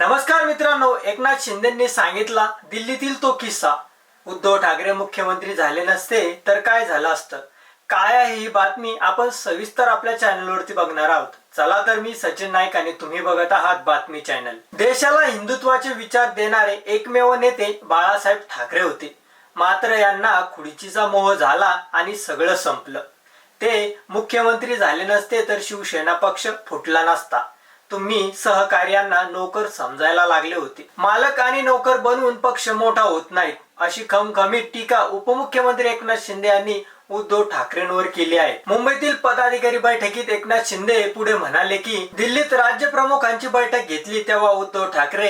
नमस्कार मित्रांनो एकनाथ शिंदेंनी सांगितला दिल्लीतील तो किस्सा. उद्धव ठाकरे मुख्यमंत्री झाले नसते तर काय झालं असतं? काय आहे ही बातमी? आपण सविस्तर आपल्या चॅनलवरती बघणार आहोत. चला तर मी सचिन नाईक आणि तुम्ही बघत आहात बातमी चॅनल देशाला हिंदुत्वाचे विचार देणारे एकमेव नेते बाळासाहेब ठाकरे होते. मात्र यांना खुडीचीचा मोह झाला आणि सगळं संपलं. ते मुख्यमंत्री झाले नसते तर शिवसेना पक्ष फुटला नसता. तुम्ही सहकार्यांना नोकर समजायला लागले होते. मालक आणि नोकर बनवून पक्ष मोठा होत नाही अशी खमखमीत टीका उपमुख्यमंत्री एकनाथ शिंदे यांनी उद्धव ठाकरेंवर केली आहे. मुंबईतील पदाधिकारी बैठकीत एकनाथ शिंदे पुढे म्हणाले की दिल्लीत राज्य प्रमुखांची बैठक घेतली तेव्हा उद्धव ठाकरे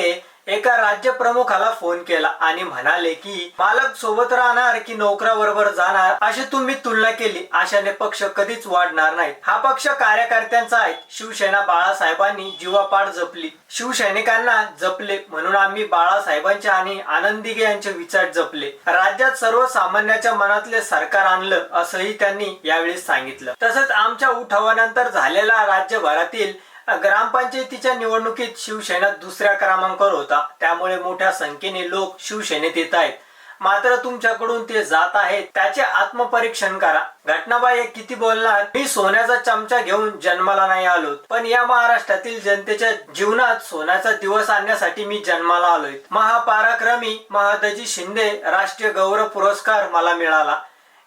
एका राज्य प्रमुखाला फोन केला आणि म्हणाले की मालक सोबत राहणार की नोकराबरोबर जाणार? अशी तुम्ही तुलना केली. अशाने पक्ष कधीच वाढणार नाही हा पक्ष कार्यकर्त्यांचा आहे. शिवसेना बाळासाहेबांनी जीवापाड जपली. शिवसैनिकांना जपले. म्हणून आम्ही बाळासाहेबांचे आणि आनंदिगे यांचे विचार जपले. राज्यात सर्वसामान्याच्या मनातले सरकार आणलं असंही त्यांनी यावेळी सांगितलं. तसंच आमच्या उठावानंतर झालेला राज्यभरातील ग्रामपंचायतीच्या निवडणुकीत शिवसेना दुसऱ्या क्रमांकावर होता. त्यामुळे मोठ्या संख्येने लोक शिवसेनेत येत आहेत. मात्र तुमच्याकडून ते जात आहेत. त्याचे आत्मपरीक्षण करा. घटनाबाई किती बोलणार? मी सोन्याचा चमचा घेऊन जन्माला नाही आलो. पण या महाराष्ट्रातील जनतेच्या जीवनात सोन्याचा दिवस आणण्यासाठी मी जन्माला आलोय. महापाराक्रमी महादजी शिंदे राष्ट्रीय गौरव पुरस्कार मला मिळाला.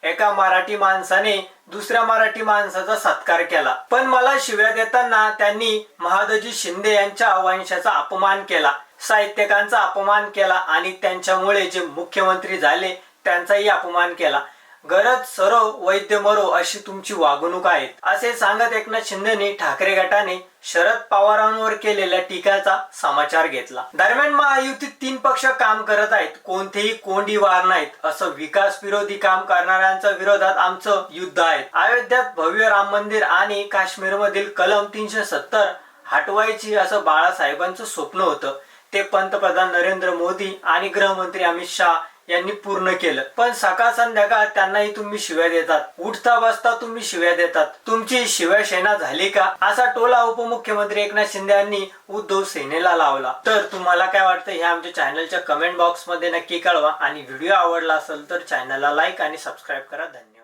एका मराठी माणसाने दुसऱ्या मराठी माणसाचा सत्कार केला. पण मला शिव्या देताना त्यांनी महादजी शिंदे यांच्या वंशाचा अपमान केला. साहित्यकांचा अपमान केला आणि त्यांच्यामुळे जे मुख्यमंत्री झाले त्यांचाही अपमान केला. गरज सरो वैद्य मरो अशी तुमची वागणूक आहे असे सांगत एकनाथ शिंदेने ठाकरे गटाने शरद पवारांवर केलेल्या टीकाचा समाचार घेतला. दरम्यान महायुतीत तीन पक्ष काम करत आहेत. कोणतेही कोंडी वार नाहीत. असं विकास विरोधी काम करणाऱ्यांच्या विरोधात आमचं युद्ध आहे. अयोध्यात भव्य राम मंदिर आणि काश्मीर मधील कलम तीनशे सत्तर हटवायची असं बाळासाहेबांचं स्वप्न होतं. ते पंतप्रधान नरेंद्र मोदी आणि गृहमंत्री अमित शहा यांनी पूर्ण केलं. पण सकाळ संध्याकाळ त्यांनाही तुम्ही शिव्या देतात. उठता बसता तुम्ही शिव्या देतात. तुमची शिवसेना झाली का? असा टोला उपमुख्यमंत्री एकनाथ शिंदे यांनी उद्धव सेनेला लावला. तर तुम्हाला काय वाटतं? हे आमच्या चॅनलच्या कमेंट बॉक्समध्ये नक्की कळवा. आणि व्हिडिओ आवडला असेल तर चॅनलला लाईक आणि सबस्क्राईब करा. धन्यवाद.